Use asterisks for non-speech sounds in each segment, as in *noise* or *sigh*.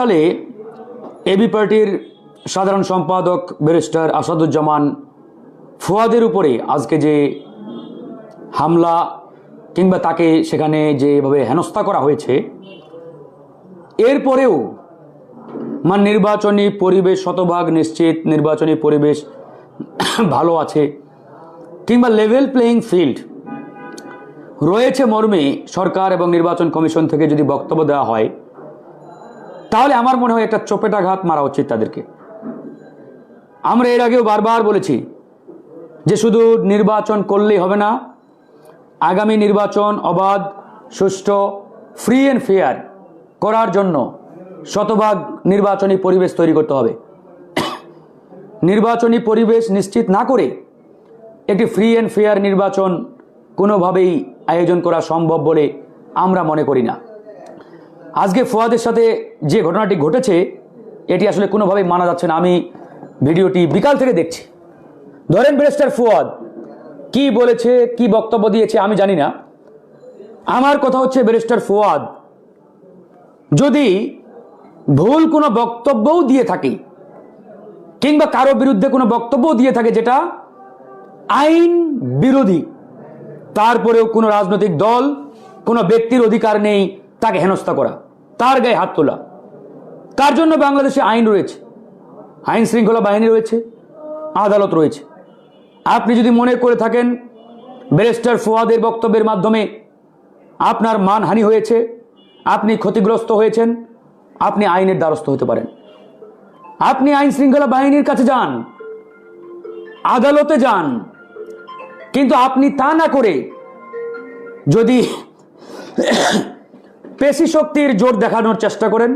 সালে এবি পার্টির সাধারণ সম্পাদক ব্যারিস্টার আসাদুজ্জামান ফুয়াদের উপরে আজকে যে হামলা কিংবা তাকে সেখানে যেভাবে হেনস্থা করা হয়েছে, এরপরেও মানে নির্বাচনী পরিবেশ শতভাগ নিশ্চিত, নির্বাচনী পরিবেশ ভালো আছে কিংবা লেভেল প্লেয়িং ফিল্ড রয়েছে মর্মে সরকার এবং নির্বাচন কমিশন থেকে যদি বক্তব্য দেওয়া হয়। তাহলে আমার মনে হয় একটা চপেটাঘাত মারা উচিত তাদেরকে। আমরা এর আগেও বারবার বলেছি যে শুধু নির্বাচন করলেই হবে না, আগামী নির্বাচন অবাধ, সুষ্ঠু ফ্রি অ্যান্ড ফেয়ার করার জন্য শতভাগ নির্বাচনী পরিবেশ তৈরি করতে হবে। নির্বাচনী পরিবেশ নিশ্চিত না করে একটি ফ্রি অ্যান্ড ফেয়ার নির্বাচন কোনোভাবেই আয়োজন করা সম্ভব বলে আমরা মনে করি না। আজকে ফোয়াদের সাথে যে ঘটনাটি ঘটেছে, এটি আসলে কোনোভাবেই মানা যাচ্ছে না। আমি ভিডিওটি বিকাল থেকে দেখছি। ধরেন ব্যারিস্টার ফুয়াদ কি বলেছে, কি বক্তব্য দিয়েছে, আমি জানি না। আমার কথা হচ্ছে ব্যারিস্টার ফুয়াদ, যদি ভুল কোনো বক্তব্যও দিয়ে থাকে, কিংবা কারও বিরুদ্ধে কোনো বক্তব্যও দিয়ে থাকে যেটা আইন বিরোধী, তারপরেও কোনো রাজনৈতিক দল, কোনো ব্যক্তির অধিকার নেই তাকে হেনস্থা করা, তার গায়ে হাত তোলা। তার জন্য বাংলাদেশে আইন রয়েছে। আইন শৃঙ্খলা বাহিনী রয়েছে, আদালত রয়েছে। আপনি যদি মনে করে থাকেন, ব্যারিস্টার ফোয়াদের বক্তব্যের মাধ্যমে আপনার মানহানি হয়েছে, আপনি ক্ষতিগ্রস্ত হয়েছেন, আপনি আইনের দ্বারস্থ হতে পারেন। আপনি আইন শৃঙ্খলা বাহিনীর কাছে যান, আদালতে যান, কিন্তু আপনি তা না করে যদি পেশি শক্তির জোর দেখানোর চেষ্টা করেন,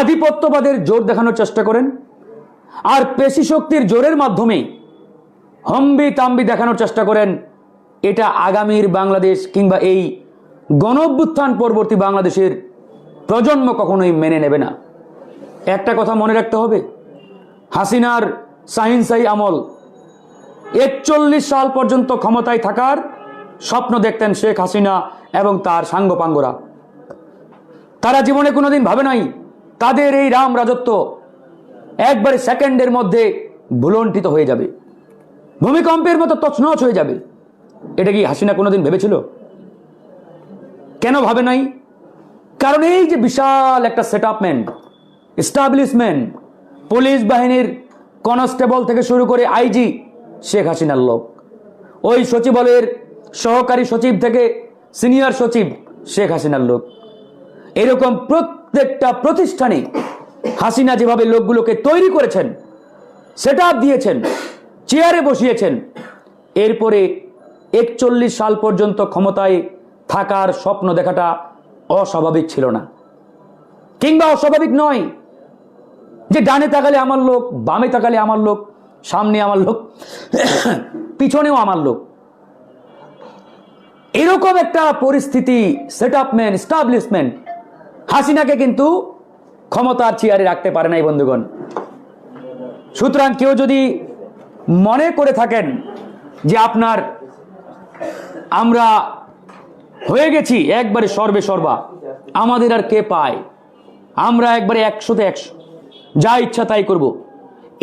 আধিপত্যবাদের জোর দেখানোর চেষ্টা করেন, আর পেশি শক্তির জোরের মাধ্যমে হম্বি তাম্বি দেখানোর চেষ্টা করেন, এটা আগামীর বাংলাদেশ কিংবা এই গণ অভ্যুত্থান পরবর্তী বাংলাদেশের প্রজন্ম কখনোই মেনে নেবে না। একটা কথা মনে রাখতে হবে, হাসিনার সাহিনসাই আমল একচল্লিশ সাল পর্যন্ত ক্ষমতায় থাকার স্বপ্ন দেখতেন শেখ হাসিনা এবং তার সাঙ্গপাঙ্গরা। তারা জীবনে কোনোদিন ভাবে নাই, তাদের এই রাম রাজত্ব একবারে সেকেন্ডের মধ্যে ভুলণ্ঠিত হয়ে যাবে। ভূমিকম্পের মতো তছনছ হয়ে যাবে। এটা কি হাসিনা কোনোদিন ভেবেছিল? কেন ভাবে নাই? কারণ এই যে বিশাল একটা সেট আপমেন্ট এস্টাবলিশমেন্ট পুলিশ বাহিনীর কনস্টেবল থেকে শুরু করে আইজি শেখ হাসিনার লোক। ওই সচিবালয়ের সহকারী সচিব থেকে সিনিয়র সচিব শেখ হাসিনার লোক। এরকম প্রত্যেকটা প্রতিষ্ঠানে হাসিনা যেভাবে লোকগুলোকে তৈরি করেছেন সেট দিয়েছেন চেয়ারে বসিয়েছেন, এরপরে একচল্লিশ সাল পর্যন্ত ক্ষমতায় থাকার স্বপ্ন দেখাটা অস্বাভাবিক ছিল না। কিংবা অস্বাভাবিক নয় যে ডানে তাকালে আমার লোক, বামে তাকালে আমার লোক, সামনে আমার লোক, পিছনেও আমার লোক। এরকম একটা পরিস্থিতি সেট আপমেন্ট স্টাবলিশমেন্ট হাসিনাকে কিন্তু ক্ষমতার চেয়ারে রাখতে পারে নাই, বন্ধুগণ। সুতরাং কেউ যদি মনে করে থাকেন যে আপনার আমরা হয়ে গেছি, একবারে সর্বে সর্বা, আমাদের আর কে পায়? আমরা একবারে একশোতে একশো, যা ইচ্ছা তাই করব।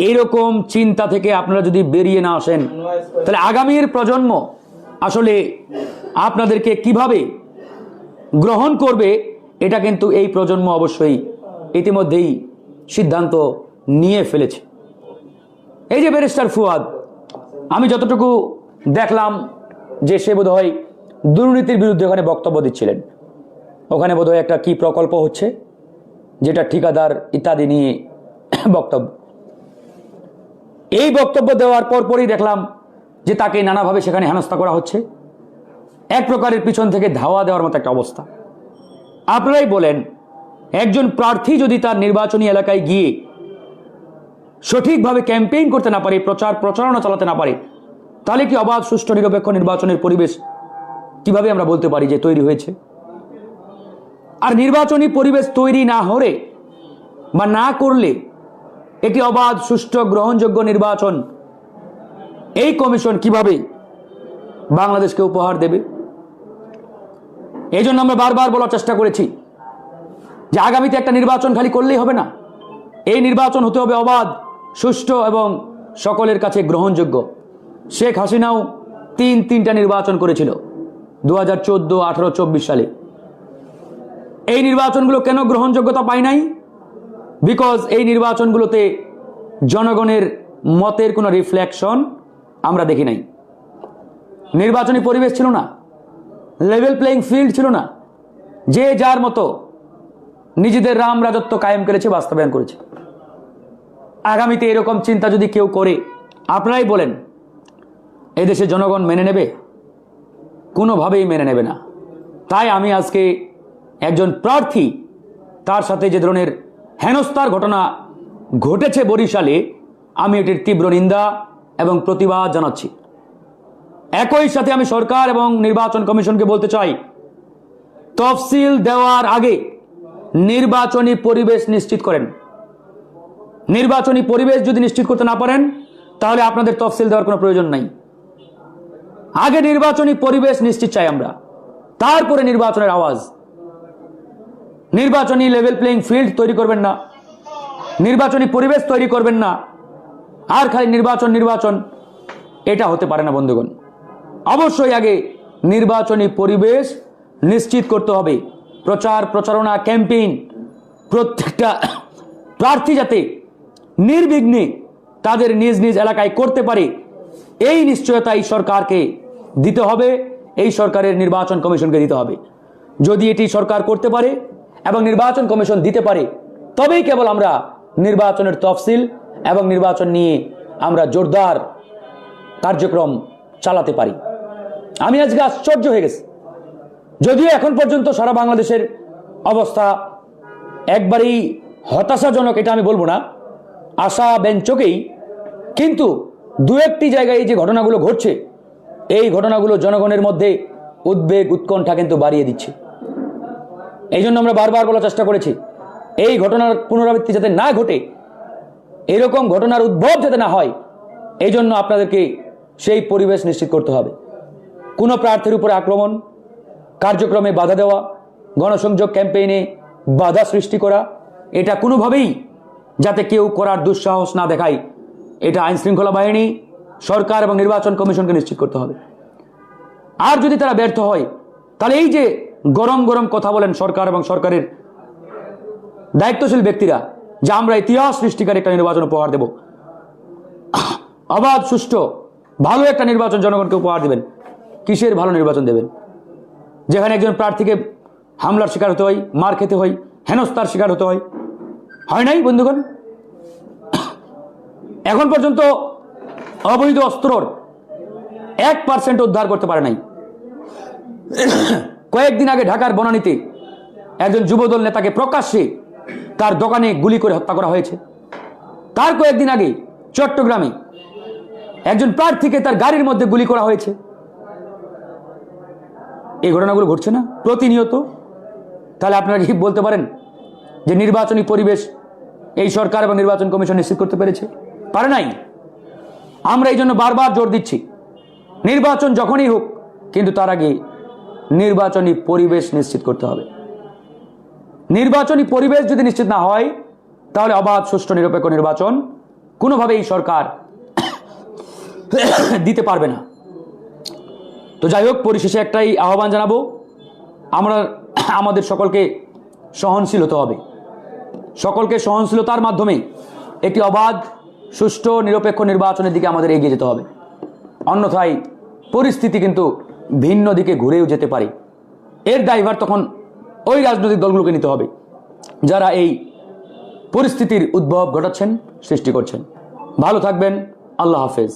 এরকম চিন্তা থেকে আপনারা যদি বেরিয়ে না আসেন, তাহলে আগামীর প্রজন্ম আসলে আপনাদেরকে কীভাবে গ্রহণ করবে, এটা কিন্তু এই প্রজন্ম অবশ্যই ইতিমধ্যেই সিদ্ধান্ত নিয়ে ফেলেছে। এই যে ব্যারিস্টার ফুয়াদ, আমি যতটুকু দেখলাম যে সে বোধহয় দুর্নীতির বিরুদ্ধে ওখানে বক্তব্য দিচ্ছিলেন। ওখানে বোধহয় একটা কি প্রকল্প হচ্ছে, যেটা ঠিকাদার ইত্যাদি নিয়ে বক্তব্য। এই বক্তব্য দেওয়ার পর পরই দেখলাম যে তাকে নানাভাবে সেখানে হেনস্থা করা হচ্ছে। এক প্রকারের পিছন থেকে ধাওয়া দেওয়ার মতো একটা অবস্থা। আপনারাই বলেন, একজন প্রার্থী যদি তার নির্বাচনী এলাকায় গিয়ে সঠিকভাবে ক্যাম্পেইন করতে না পারে, প্রচার প্রচারণা চালাতে না পারে, তাহলে কি অবাধ, সুষ্ঠু, নিরপেক্ষ নির্বাচনের পরিবেশ কীভাবে আমরা বলতে পারি যে তৈরি হয়েছে? আর নির্বাচনী পরিবেশ তৈরি না হলে বা না করলে একটি অবাধ, সুষ্ঠু, গ্রহণযোগ্য নির্বাচন এই কমিশন কীভাবে বাংলাদেশকে উপহার দেবে? এই জন্য আমরা বারবার বলার চেষ্টা করেছি যে আগামীতে একটা নির্বাচন খালি করলেই হবে না। এই নির্বাচন হতে হবে অবাধ, সুষ্ঠু এবং সকলের কাছে গ্রহণযোগ্য। শেখ হাসিনাও তিন তিনটা নির্বাচন করেছিল দু হাজার চোদ্দ, আঠারো, চব্বিশ সালে। এই নির্বাচনগুলো কেন গ্রহণযোগ্যতা পায় নাই? বিকজ এই নির্বাচনগুলোতে জনগণের মতের কোনো রিফ্লেকশন আমরা দেখি নাই। নির্বাচনী পরিবেশ ছিল না। লেভেল প্লেইং ফিল্ড ছিল না। যে যার মতো নিজেদের রাম রাজত্ব কায়েম করেছে, বাস্তবায়ন করেছে। আগামীতে এরকম চিন্তা যদি কেউ করে, আপনারাই বলেন, এদেশে জনগণ মেনে নেবে? কোনোভাবেই মেনে নেবে না। তাই আমি আজকে একজন প্রার্থী, তার সাথে যে ধরনের হেনস্থার ঘটনা ঘটেছে বরিশালে, আমি এটির তীব্র নিন্দা এবং প্রতিবাদ জানাচ্ছি। একই সাথে আমি সরকার এবং নির্বাচন কমিশনকে বলতে চাই, তফসিল দেওয়ার আগে নির্বাচনী পরিবেশ নিশ্চিত করেন। নির্বাচনী পরিবেশ যদি নিশ্চিত করতে না পারেন, তাহলে আপনাদের তফসিল দেওয়ার কোনো প্রয়োজন নাই। আগে নির্বাচনী পরিবেশ নিশ্চিত চাই আমরা। তারপরে নির্বাচনের আওয়াজ। নির্বাচনী লেভেল প্লেইং ফিল্ড তৈরি করবেন না। নির্বাচনী পরিবেশ তৈরি করবেন না। আর খালি নির্বাচন নির্বাচন, এটা হতে পারে না বন্ধুগণ। অবশ্যই আগে নির্বাচনী পরিবেশ নিশ্চিত করতে হবে। প্রচার, প্রচারণা, ক্যাম্পেইন, প্রত্যেকটা প্রার্থী যাতে নির্বিঘ্নে তাদের নিজ নিজ এলাকায় করতে পারে, এই নিশ্চয়তা এই সরকারকে দিতে হবে, এই সরকারের নির্বাচন কমিশনকে দিতে হবে। যদি এটি সরকার করতে পারে এবং নির্বাচন কমিশন দিতে পারে, তবেই কেবল আমরা নির্বাচনের তফসিল এবং নির্বাচন নিয়ে আমরা জোরদার কার্যক্রম চালাতে পারি। আমি আজকে আশ্চর্য হয়ে গেছি। যদিও এখন পর্যন্ত সারা বাংলাদেশের অবস্থা একবারেই হতাশাজনক, এটা আমি বলব না। আশা ব্যঞ্চকেই কিন্তু দু একটি জায়গায় এই যে ঘটনাগুলো ঘটছে, এই ঘটনাগুলো জনগণের মধ্যে উদ্বেগ, উৎকণ্ঠা কিন্তু বাড়িয়ে দিচ্ছে। এই জন্য আমরা বারবার বলার চেষ্টা করেছি, এই ঘটনার পুনরাবৃত্তি যাতে না ঘটে, এরকম ঘটনার উদ্ভব যাতে না হয় এই জন্য আপনাদেরকে সেই পরিবেশ নিশ্চিত করতে হবে। কোনো প্রার্থীর উপরে আক্রমণ, কার্যক্রমে বাধা দেওয়া, গণসংযোগ ক্যাম্পেইনে বাধা সৃষ্টি করা, এটা কোনোভাবেই যাতে কেউ করার দুঃসাহস না দেখায়, এটা আইন শৃঙ্খলা বাহিনী, সরকার এবং নির্বাচন কমিশনকে নিশ্চিত করতে হবে। আর যদি তারা ব্যর্থ হয়, তাহলে এই যে গরম গরম কথা বলেন সরকার এবং সরকারের দায়িত্বশীল ব্যক্তিরা, যে আমরা ইতিহাস সৃষ্টিকারী একটা নির্বাচন উপহার দেব। অবাধ সুষ্ঠু, ভালো একটা নির্বাচন জনগণকে উপহার দেবেন। কিসের ভালো নির্বাচন দেবেন? যেখানে একজন প্রার্থীকে হামলার শিকার হতে হয়, মার খেতে হয়, হেনস্থার শিকার হতে হয়। হয় নাই, বন্ধুগণ? এখন পর্যন্ত অবৈধ অস্ত্রর এক পার্সেন্ট উদ্ধার করতে পারে নাই। কয়েকদিন আগে ঢাকার বনানীতে একজন যুবদল নেতাকে প্রকাশ্যে তার দোকানে গুলি করে হত্যা করা হয়েছে। তার কয়েকদিন আগে চট্টগ্রামে একজন প্রার্থীকে তার গাড়ির মধ্যে গুলি করা হয়েছে। এই ঘটনাগুলো ঘটছে না? প্রতিনিয়ত? তাহলে আপনারা কি বলতে পারেন যে নির্বাচনী পরিবেশ এই সরকার এবং নির্বাচন কমিশন নিশ্চিত করতে পেরেছে? পারে নাই। আমরা এই জন্য বারবার জোর দিচ্ছি। নির্বাচন যখনই হোক, কিন্তু তার আগে নির্বাচনী পরিবেশ নিশ্চিত করতে হবে। নির্বাচনী পরিবেশ যদি নিশ্চিত না হয়, তাহলে অবাধ, সুষ্ঠু, নিরপেক্ষ নির্বাচন কোনোভাবেই সরকার *coughs* দিতে পারবে না। তো যাই হোক, পরিশেষে একটাই আহ্বান জানাব। আমরা, আমাদের সকলকে সহনশীল হতে হবে। সকলকে সহনশীলতার মাধ্যমে একটি অবাধ, সুষ্ঠু, নিরপেক্ষ নির্বাচনের দিকে আমাদের এগিয়ে যেতে হবে। অন্যথায় পরিস্থিতি কিন্তু ভিন্ন দিকে ঘুরেও যেতে পারে। এর দায়ভার তখন ওই রাজনৈতিক দলগুলোকে নিতে হবে, যারা এই পরিস্থিতির উদ্ভব ঘটাচ্ছেন, সৃষ্টি করছেন। ভালো থাকবেন, আল্লাহ হাফেজ।